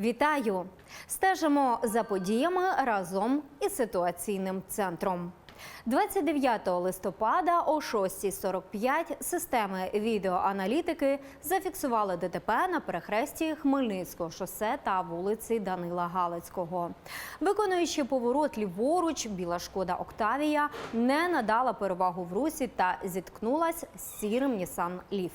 Вітаю! Стежимо за подіями разом із ситуаційним центром. 29 листопада о 6.45 системи відеоаналітики зафіксували ДТП на перехресті Хмельницького шосе та вулиці Данила Галицького. Виконуючи поворот ліворуч, біла шкода Октавія не надала перевагу в русі та зіткнулась з сірим Нісан Ліф.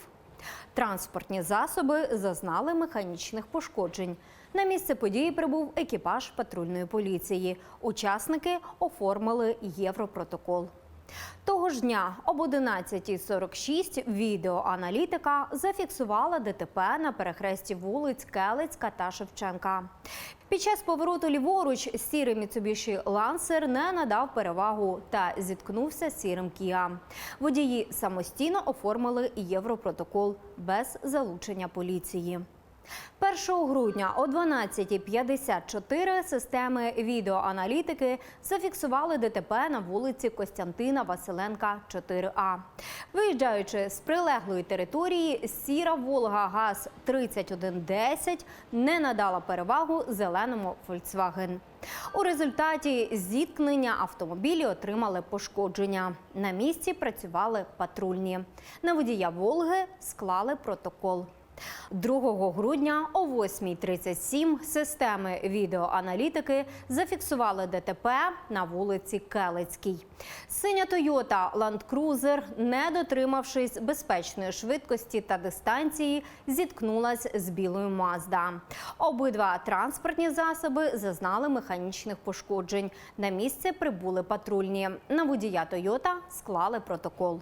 Транспортні засоби зазнали механічних пошкоджень. На місце події прибув екіпаж патрульної поліції. Учасники оформили європротокол. Того ж дня об 11.46 відеоаналітика зафіксувала ДТП на перехресті вулиць Келицька та Шевченка. Під час повороту ліворуч сірий Mitsubishi Lancer не надав перевагу та зіткнувся з сірим Kia. Водії самостійно оформили європротокол без залучення поліції. 1 грудня о 12.54 системи відеоаналітики зафіксували ДТП на вулиці Костянтина Василенка, 4А. Виїжджаючи з прилеглої території, сіра Волга ГАЗ 3110 не надала перевагу зеленому Volkswagen. У результаті зіткнення автомобілі отримали пошкодження. На місці працювали патрульні. На водія Волги склали протокол. 2 грудня о 8.37 системи відеоаналітики зафіксували ДТП на вулиці Келицькій. Синя Тойота Cruiser, не дотримавшись безпечної швидкості та дистанції, зіткнулась з білою Мазда. Обидва транспортні засоби зазнали механічних пошкоджень. На місце прибули патрульні. На водія Тойота склали протокол.